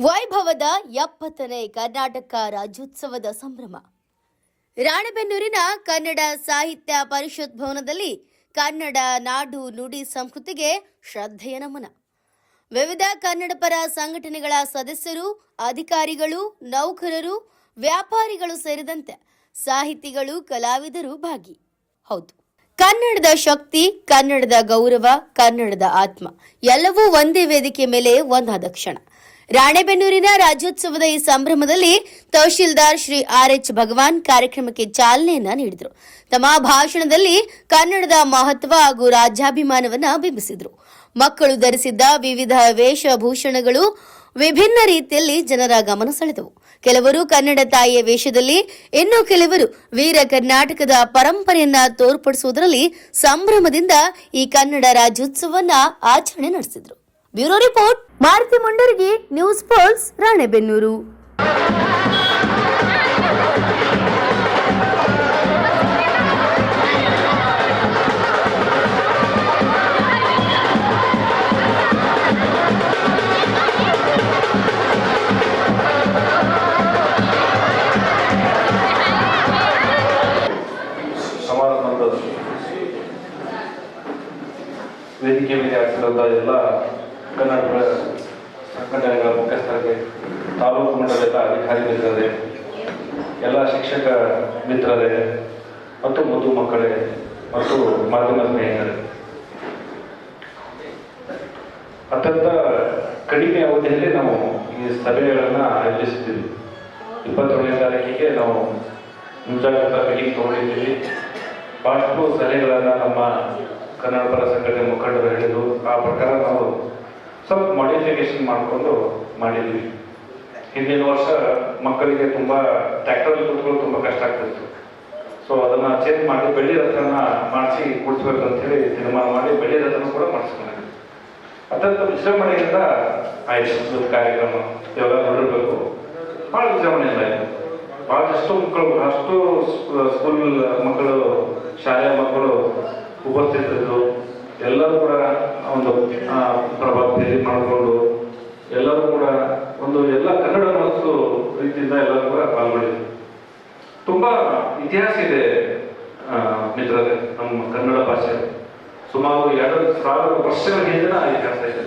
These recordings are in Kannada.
ವೈಭವದ ಎಪ್ಪತ್ತನೇ ಕರ್ನಾಟಕ ರಾಜ್ಯೋತ್ಸವದ ಸಂಭ್ರಮ. ರಾಣೆಬೆನ್ನೂರಿನ ಕನ್ನಡ ಸಾಹಿತ್ಯ ಪರಿಷತ್ ಭವನದಲ್ಲಿ ಕನ್ನಡ ನಾಡು ನುಡಿ ಸಂಸ್ಕೃತಿಗೆ ಶ್ರದ್ಧೆಯ ನಮನ. ವಿವಿಧ ಕನ್ನಡ ಪರ ಸಂಘಟನೆಗಳ ಸದಸ್ಯರು, ಅಧಿಕಾರಿಗಳು, ನೌಕರರು, ವ್ಯಾಪಾರಿಗಳು ಸೇರಿದಂತೆ ಸಾಹಿತಿಗಳು, ಕಲಾವಿದರು ಭಾಗಿ. ಹೌದು. ಕನ್ನಡದ ಶಕ್ತಿ, ಕನ್ನಡದ ಗೌರವ, ಕನ್ನಡದ ಆತ್ಮ ಎಲ್ಲವೂ ಒಂದೇ ವೇದಿಕೆ ಮೇಲೆ ಒಂದಾದ ಕ್ಷಣ. ರಾಣೆಬೆನ್ನೂರಿನ ರಾಜ್ಯೋತ್ಸವದ ಈ ಸಂಭ್ರಮದಲ್ಲಿ ತಹಶೀಲ್ದಾರ್ ಶ್ರೀ ಆರ್ ಎಚ್ ಭಗವಾನ್ ಕಾರ್ಯಕ್ರಮಕ್ಕೆ ಚಾಲನೆಯನ್ನ ನೀಡಿದರು. ತಮ್ಮ ಭಾಷಣದಲ್ಲಿ ಕನ್ನಡದ ಮಹತ್ವ ಹಾಗೂ ರಾಜ್ಯಾಭಿಮಾನವನ್ನ ಬಿಂಬಿಸಿದರು. ಮಕ್ಕಳು ಧರಿಸಿದ್ದ ವಿವಿಧ ವೇಷಭೂಷಣಗಳು ವಿಭಿನ್ನ ರೀತಿಯಲ್ಲಿ ಜನರ ಗಮನ ಸೆಳೆದವು. ಕೆಲವರು ಕನ್ನಡ ತಾಯಿಯ ವೇಷದಲ್ಲಿ, ಇನ್ನು ಕೆಲವರು ವೀರ ಕರ್ನಾಟಕದ ಪರಂಪರೆಯನ್ನ ತೋರ್ಪಡಿಸುವುದರಲ್ಲಿ ಸಂಭ್ರಮದಿಂದ ಈ ಕನ್ನಡ ರಾಜ್ಯೋತ್ಸವವನ್ನ ಆಚರಣೆ ನಡೆಸಿದರು. Bureau report Maruti Mundargi news polls Ranebennur. ವೇದಿಕೆ ಮೇಲೆ ಆಗ್ತಿರೋದ ಎಲ್ಲ ಕನ್ನಡ ಸಂಘಟನೆಗಳ ಮುಖ್ಯಸ್ಥರಿಗೆ, ತಾಲೂಕು ಮಟ್ಟದ ಅಧಿಕಾರಿ ಮಿತ್ರರೇ ಎಲ್ಲ ಶಿಕ್ಷಕ ಮಿತ್ರರೇ, ಮತ್ತು ಮುದ್ದು ಮಕ್ಕಳೇ, ಮತ್ತು ಮಾಧ್ಯಮ ಸ್ನೇಹಿತರೆ. ಅತ್ಯಂತ ಕಡಿಮೆ ಅವಧಿಯಲ್ಲಿ ನಾವು ಈ ಸಭೆಗಳನ್ನು ಆಯೋಜಿಸಿದ್ದೀವಿ. ಇಪ್ಪತ್ತೊಂದನೇ ತಾರೀಕಿಗೆ ನಾವು ಮುಂಜಾಗ್ರತಾ ಮೀಟಿಂಗ್ ತಗೊಂಡಿದ್ದೀವಿ. ಭಾಳಷ್ಟು ಸಲಹೆಗಳನ್ನು ನಮ್ಮ ಕನ್ನಡ ಪರ ಸಂಘಟನೆ ಮುಖಂಡರು ಹೇಳಿದರು. ಆ ಪ್ರಕಾರ ನಾವು ಸ್ವಲ್ಪ ಮಾಡಿಫಿಕೇಶನ್ ಮಾಡಿಕೊಂಡು ಮಾಡಿದ್ವಿ. ಹಿಂದಿನ ವರ್ಷ ಮಕ್ಕಳಿಗೆ ತುಂಬ ಟ್ಯಾಕ್ಟರ್ ಕೂತ್ಕೊಳ್ಳೋದು ತುಂಬ ಕಷ್ಟ ಆಗ್ತಿತ್ತು. ಸೊ ಅದನ್ನ ಚೇಂಜ್ ಮಾಡಿ ಬೆಳ್ಳಿ ರಥನ ಮಾಡಿಸಿ ಕೂಡಿಸ್ಬೇಕು ಅಂತ ಹೇಳಿ ತೀರ್ಮಾನ ಮಾಡಿ ಬೆಳ್ಳಿ ರಥನ ಕೂಡ ಮಾಡಿಸ್ಕೊಂಡಿದ್ವಿ ಅತ್ಯಂತ ವಿಜೃಂಭಣೆಯಿಂದ ಆಯ್ತು ಕಾರ್ಯಕ್ರಮ. ಇವಾಗ ನೋಡಿರ್ಬೇಕು. ಭಾಳ ವಿಜೃಂಭಣೆಯಿಂದ ಆಯ್ತು. ಭಾಳಷ್ಟು ಮಕ್ಕಳು ಅಷ್ಟು ಸ್ಕೂಲ್ ಮಕ್ಕಳು ಶಾಲೆಯ ಮಕ್ಕಳು ಉಪಸ್ಥಿತರಿದ್ದರು. ಎಲ್ಲರೂ ಕೂಡ ಒಂದು ಪ್ರಭಾವ ಪ್ರಭಾವತೆಯಲ್ಲಿ ಮಾಡಿಕೊಂಡು ಎಲ್ಲರೂ ಕೂಡ ಒಂದು ಎಲ್ಲ ಕನ್ನಡ ಮನಸ್ಸು ರೀತಿಯಿಂದ ಎಲ್ಲರೂ ಕೂಡ ಪಾಲ್ಗೊಂಡಿದ್ರು ತುಂಬಾ ಇತಿಹಾಸ ಇದೆ ಮಿತ್ರರೇ, ನಮ್ಮ ಕನ್ನಡ ಭಾಷೆ. ಸುಮಾರು ಎರಡು ಸಾವಿರ ವರ್ಷಗಳ ಹಿಂದಿನ ಇತಿಹಾಸ ಇದೆ.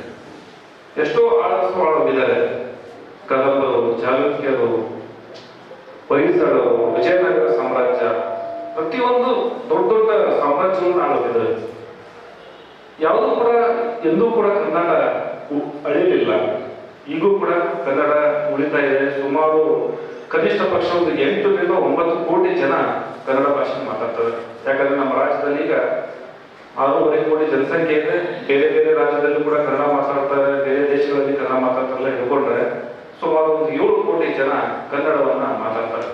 ಎಷ್ಟೋ ಆಳಸ್ಸು ಇದ್ದಾರೆ. ಕದಂಬರು, ಚಾಲುಕ್ಯರು ಹೊಯ್ಸಳರು ವಿಜಯನಗರ ಸಾಮ್ರಾಜ್ಯ, ಪ್ರತಿಯೊಂದು ದೊಡ್ಡ ದೊಡ್ಡ ಸಾಮ್ರಾಜ್ಯವನ್ನು ಆಳುತ್ತಿದ್ದಾರೆ. ಯಾವುದೂ ಕೂಡ ಎಂದೂ ಕೂಡ ಕನ್ನಡ ಅಳಿಯಲಿಲ್ಲ ಈಗೂ ಕೂಡ ಕನ್ನಡ ಉಳಿತಾ ಇದೆ. ಸುಮಾರು ಕನಿಷ್ಠ ಪಕ್ಷ ಒಂದು ಎಂಟರಿಂದ ಒಂಬತ್ತು ಕೋಟಿ ಜನ ಕನ್ನಡ ಭಾಷೆ ಮಾತಾಡ್ತಾರೆ. ಯಾಕಂದ್ರೆ ನಮ್ಮ ರಾಜ್ಯದಲ್ಲಿ ಈಗ ಆರೂವರೆ ಕೋಟಿ ಜನಸಂಖ್ಯೆ ಇದೆ. ಬೇರೆ ಬೇರೆ ರಾಜ್ಯದಲ್ಲೂ ಕೂಡ ಕನ್ನಡ ಮಾತಾಡ್ತಾರೆ. ಬೇರೆ ದೇಶಗಳಲ್ಲಿ ಕನ್ನಡ ಮಾತಾಡ್ತಾರಲ್ಲ ಹೇಳ್ಕೊಂಡ್ರೆ ಸುಮಾರು ಒಂದು ಏಳು ಕೋಟಿ ಜನ ಕನ್ನಡವನ್ನ ಮಾತಾಡ್ತಾರೆ.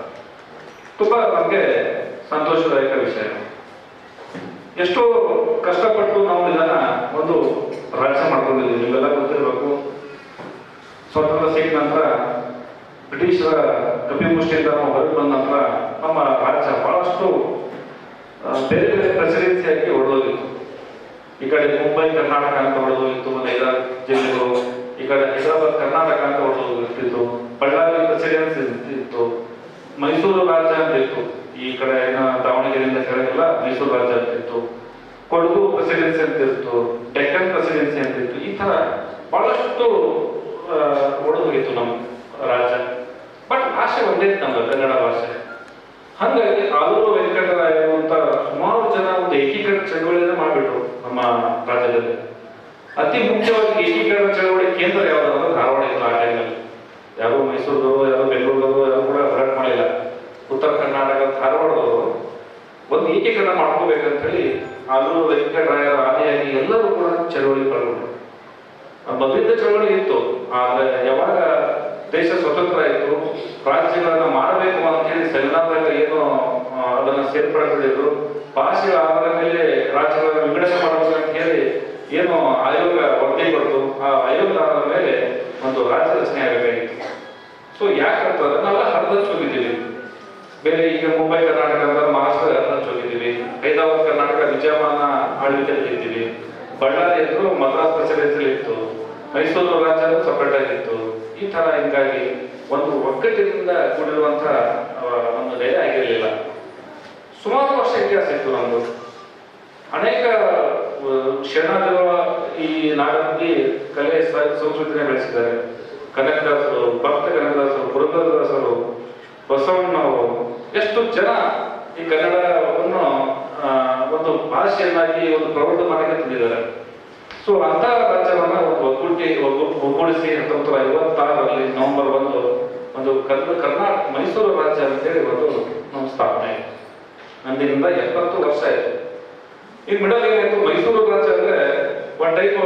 ತುಂಬಾ ನಮಗೆ ಸಂತೋಷದಾಯಕ ವಿಷಯ. ಎಷ್ಟೋ ಕಷ್ಟಪಟ್ಟು ನಾವು ಇದನ್ನ ಒಂದು ರಾಜ್ಯ ಮಾಡ್ಕೊಂಡಿದ್ದೀವಿ. ನೀವೆಲ್ಲ ಗೊತ್ತಿರಬೇಕು. ಸ್ವಾತಂತ್ರ್ಯ ಸಿಕ್ಕ ನಂತರ ಬ್ರಿಟಿಷರ ಕಪಿಮುಷ್ಟಿಯಿಂದ ನಾವು ಹೊರಗೆ ಬಂದ ನಂತರ ನಮ್ಮ ರಾಜ್ಯ ಬಹಳಷ್ಟು ಬೇರೆ ಬೇರೆ ಪ್ರೆಸಿಡೆನ್ಸಿಯಾಗಿ ಹೊಡೆದೋಗಿತ್ತು ಈ ಕಡೆ ಮುಂಬೈ, ಕರ್ನಾಟಕ ಅಂತ ಹೊಡೆದೋಗಿತ್ತು ಒಂದು ಐದಾರು ಜಿಲ್ಲೆಗಳು, ಈ ಕಡೆ ಹೈದರಾಬಾದ್, ಕರ್ನಾಟಕ ಅಂತ ಹೊಡೆದೋಗಿರ್ತಿತ್ತು ಬಳ್ಳಾರಿ ಪ್ರೆಸಿಡೆನ್ಸಿ ಇತ್ತು ಮೈಸೂರು ರಾಜ್ಯ ಅಂತ ಇತ್ತು ಈ ಕಡೆ ಏನ ದಾವಣಗೆರೆಯಿಂದ ಕೆಳಗೆಲ್ಲ ಮೈಸೂರು ರಾಜ್ಯ ಅಂತ ಇತ್ತು ಕೊಡಗು ಪ್ರೆಸಿಡೆನ್ಸಿ ಅಂತ ಇತ್ತು ಡೆಕ್ಕನ್ ಪ್ರೆಸಿಡೆನ್ಸಿ ಅಂತ ಇತ್ತು ಈ ತರ ಬಹಳಷ್ಟು ಒಡೆದೋಗಿತ್ತು ನಮ್ಮ ರಾಜ್ಯ. ಬಟ್ ಭಾಷೆ ಒಂದೇ ನಮ್ಮ ಕನ್ನಡ ಭಾಷೆ. ಹಾಗಾಗಿ ಆಲೂರು ವೆಂಕಟರಾಯರು ಅಂತ ಸುಮಾರು ಜನ ಒಂದು ಏಕೀಕರಣ ಚಳವಳಿಯನ್ನ ಮಾಡಿಬಿಟ್ರು ನಮ್ಮ ರಾಜ್ಯದಲ್ಲಿ. ಅತಿ ಮುಖ್ಯವಾಗಿ ಏಕೀಕರಣ ಚಳವಳಿ ಕೇಂದ್ರ ಯಾವ್ದು ಅಂದ್ರೆ ಧಾರವಾಡ ಇತ್ತು ಆ ಟೈಮಲ್ಲಿ ಯಾರು ಮೈಸೂರು ಯಾರೋ ಬೆಂಗಳೂರು ಯಾರು ಉತ್ತರ ಕರ್ನಾಟಕ ಧಾರವಾಡದವರು ಒಂದು ಏಕೀಕರಣ ಮಾಡ್ಕೋಬೇಕಂತ ಹೇಳಿ ಆಲೂರು ವೆಂಕಟರಾಯರ ಆನೆಯಾಗಿ ಎಲ್ಲರೂ ಕೂಡ ಚಳವಳಿ ಪಡ್ಕೊಂಡ್ರು ಮೊದಲಿಂದ ಚಳವಳಿ ಇತ್ತು. ಆದ್ರೆ ಯಾವಾಗ ದೇಶ ಸ್ವತಂತ್ರ ಆಯಿತು ರಾಜ್ಯಗಳನ್ನ ಮಾಡಬೇಕು ಅಂತ ಹೇಳಿ ಸಂವಿಧಾನದಾಗ ಏನು ಅದನ್ನ ಸೇರ್ಪಡೆಗೊಂಡಿದ್ರು ಭಾಷೆಗಳ ಆಧಾರದ ಮೇಲೆ ರಾಜ್ಯಗಳನ್ನ ವಿಂಗಡಣೆ ಮಾಡಬೇಕು ಅಂತ ಹೇಳಿ ಏನು ಆಯೋಗ ವರದಿ ಕೊಡ್ತು ಆ ಆಯೋಗದ ಆಧಾರದ ಮೇಲೆ ಒಂದು ರಾಜ್ಯ ರಚನೆ ಆಗಬೇಕಾಗಿತ್ತು. ಸೊ ಯಾಕಂತಂದ್ರೆ ನಾವೆಲ್ಲ ಹರಿದಚ್ಚು ಹೋಗಿದ್ದೀವಿ ಬೇರೆ ಈಗ ಮುಂಬೈ ಕರ್ನಾಟಕ ಅಂದ್ರೆ ಮಹಾರಾಷ್ಟ್ರ ಹೋಗಿದ್ದೀವಿ ಹೈದರಾಬಾದ್ ಕರ್ನಾಟಕ ವಿಜಯಮಾನ ಆಳ್ವಿಕೆಯಲ್ಲಿ ಇದ್ದೀವಿ. ಬಳ್ಳಾರಿ ಎದುರು ಮದ್ರಾಸ್ ಪ್ರೆಸಿಡೆನ್ಸಿಯಲ್ಲಿ ಇತ್ತು. ಮೈಸೂರು ರಾಜ್ಯ ಸಪರೇಟ್ ಆಗಿತ್ತು ಈ ತರ ಹಿಂಗಾಗಿ ಒಂದು ಒಗ್ಗಟ್ಟಿನಿಂದ ಕೂಡಿರುವಂತಹ ಒಂದು ನೆಲೆ ಆಗಿರಲಿಲ್ಲ. ಸುಮಾರು ವರ್ಷ ಇತಿಹಾಸ ಇತ್ತು ನಮ್ದು. ಅನೇಕ ಆ, ಈ ನಾಡಲ್ಲಿ ಕಲೆ ಸಂಸ್ಕೃತಿನ ಬೆಳೆಸಿದ್ದಾರೆ. ಕನಕದಾಸರು ಭಕ್ತ ಕನಕದಾಸರು ಪುರಂದರದಾಸರು ಬಸವಣ್ಣವರು ಎಷ್ಟು ಜನ ಈ ಕನ್ನಡವನ್ನು ಒಂದು ಭಾಷೆಯನ್ನಾಗಿ ಒಂದು ಪ್ರವರ್ಧಮಾನಕ್ಕೆ ತಂದಿದ್ದಾರೆ. ಸೊ ಅಂತ ರಾಜ್ಯವನ್ನ ಒಗ್ಗೂಟಿ ಒಗ್ಗು- ಒಗ್ಗೂಡಿಸಿ ಹತ್ತೊಂಬತ್ತು ಐವತ್ತಾರರಲ್ಲಿ ನವೆಂಬರ್ ಒಂದು ಒಂದು ಕರ್ನಾಟಕ, ಮೈಸೂರು ರಾಜ್ಯ ಅಂತೇಳಿ ಒಂದು ನಮ್ಮ ಸ್ಥಾಪನೆ. ಅಂದಿನಿಂದ ಎಪ್ಪತ್ತು ವರ್ಷ ಆಯ್ತು. ಈ ಮಿಡಲ್ ಏನಾಯ್ತು ಮೈಸೂರು ರಾಜ್ಯ ಅಂದ್ರೆ one type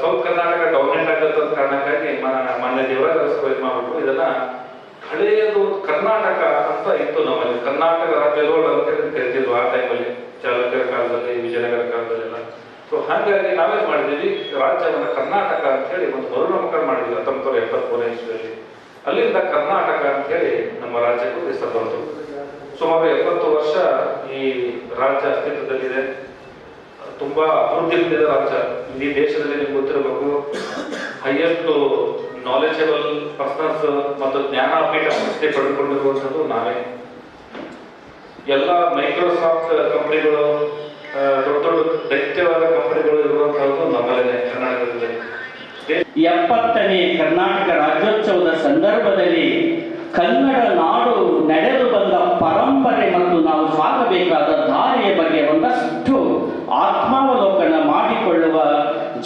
south Karnataka dominate ಆಗತ್ತ ಕಾರಣಕ್ಕಾಗಿ ಮಾನ್ಯ ದೇವರಾಜ ಮಾಡ್ಬಿಟ್ಟು ಇದನ್ನ ಹಳೆಯದು ಕರ್ನಾಟಕ ಅಂತ ಇತ್ತು ನಮ್ಮಲ್ಲಿ. ಕರ್ನಾಟಕ ರಾಜ್ಯದೋಳು ಅಂತ ಕರಿತಿದ್ವು ಆ ಟೈಮಲ್ಲಿ ಚಾಲುಕ್ಯರ ಕಾಲದಲ್ಲಿ, ವಿಜಯನಗರ ಕಾಲದಲ್ಲೆಲ್ಲ. ಸೊ ಹಾಗಾಗಿ ನಾವೇನ್ ಮಾಡಿದೀವಿ ರಾಜ್ಯವನ್ನ ಕರ್ನಾಟಕ ಅಂತ ಹೇಳಿ ಒಂದು ಮರುನಾಮಕರಣ ಮಾಡಿದ್ವಿ ಹತ್ತೊಂಬತ್ತು ಎಪ್ಪತ್ಮೂರನೇ ಇಸ್ವಿಯಲ್ಲಿ. ಅಲ್ಲಿಂದ ಕರ್ನಾಟಕ ಅಂತ ಹೇಳಿ ನಮ್ಮ ರಾಜ್ಯಕ್ಕೂ ಹೆಸರು ಬಂತು. ಸುಮಾರು ಎಪ್ಪತ್ತು ವರ್ಷ ಈ ರಾಜ್ಯ ಅಸ್ತಿತ್ವದಲ್ಲಿದೆ. ತುಂಬಾ ಅಭಿವೃದ್ಧಿ ಹೊಂದಿದ ರಾಜ್ಯ. ಇಡೀ ದೇಶದಲ್ಲಿ ನಿಮ್ಗೆ ಗೊತ್ತಿರಬೇಕು ಹೈಯೆಸ್ಟ್ ನಾಲೆಜಬಲ್ ಪರ್ಸನ್ಸ್ ಮತ್ತು ಜ್ಞಾನಪೀಠ ಸಂಸ್ಥೆ ಪಡೆದುಕೊಂಡಿರುವಂಥದ್ದು ನಾವೇ. ಎಲ್ಲ ಮೈಕ್ರೋಸಾಫ್ಟ್ ಕಂಪನಿಗಳು ದೊಡ್ಡ ದೊಡ್ಡ ದೈತ್ಯವಾದ ಕಂಪನಿಗಳು ಇರುವಂತಹದ್ದು ನಮ್ಮಲ್ಲೇ ಕರ್ನಾಟಕದಲ್ಲಿ. ಎಪ್ಪತ್ತನೇ ಕರ್ನಾಟಕ ರಾಜ್ಯೋತ್ಸವದ ಸಂದರ್ಭದಲ್ಲಿ ಕನ್ನಡ ನಾಡು ನಡೆದು ಬಂದ ಪರಂಪರೆ ಮತ್ತು ನಾವು ಸಾಗಬೇಕಾದ ದಾರಿಯ ಬಗ್ಗೆ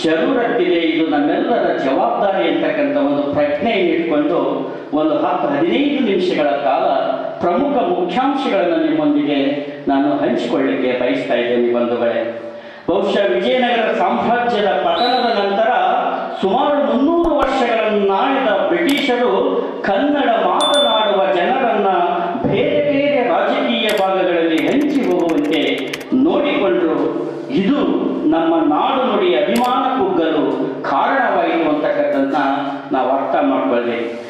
ಜರೂರತ್ತಿದೆ ಇದು ನಮ್ಮೆಲ್ಲರ ಜವಾಬ್ದಾರಿ ಅಂತಕ್ಕಂಥ ಒಂದು ಪ್ರಜ್ಞೆ ಇಟ್ಕೊಂಡು ಒಂದು ಹತ್ತು ಹದಿನೈದು ನಿಮಿಷಗಳ ಕಾಲ ಪ್ರಮುಖ ಮುಖ್ಯಾಂಶಗಳನ್ನು ನಿಮ್ಮೊಂದಿಗೆ ನಾನು ಹಂಚಿಕೊಳ್ಳಿಕ್ಕೆ ಬಯಸ್ತಾ ಇದ್ದೇನೆ ಬಂಧುಗಳೇ. ಬಹುಶಃ ವಿಜಯನಗರ ಸಾಮ್ರಾಜ್ಯದ ಪತನದ ನಂತರ ಸುಮಾರು ಮುನ್ನೂರು ವರ್ಷಗಳನ್ನು ನಾಳಿದ ಬ್ರಿಟಿಷರು ಕನ್ನಡ ಮಾತನಾಡುವ ಜನರನ್ನ ಬೇರೆ ಬೇರೆ ರಾಜಕೀಯ ಭಾಗಗಳಲ್ಲಿ ಹಂಚಿ ಹೋಗುವಂತೆ ನೋಡಿಕೊಂಡರು. ಇದು ನಮ್ಮ ನಾಡು ನುಡಿ Amen.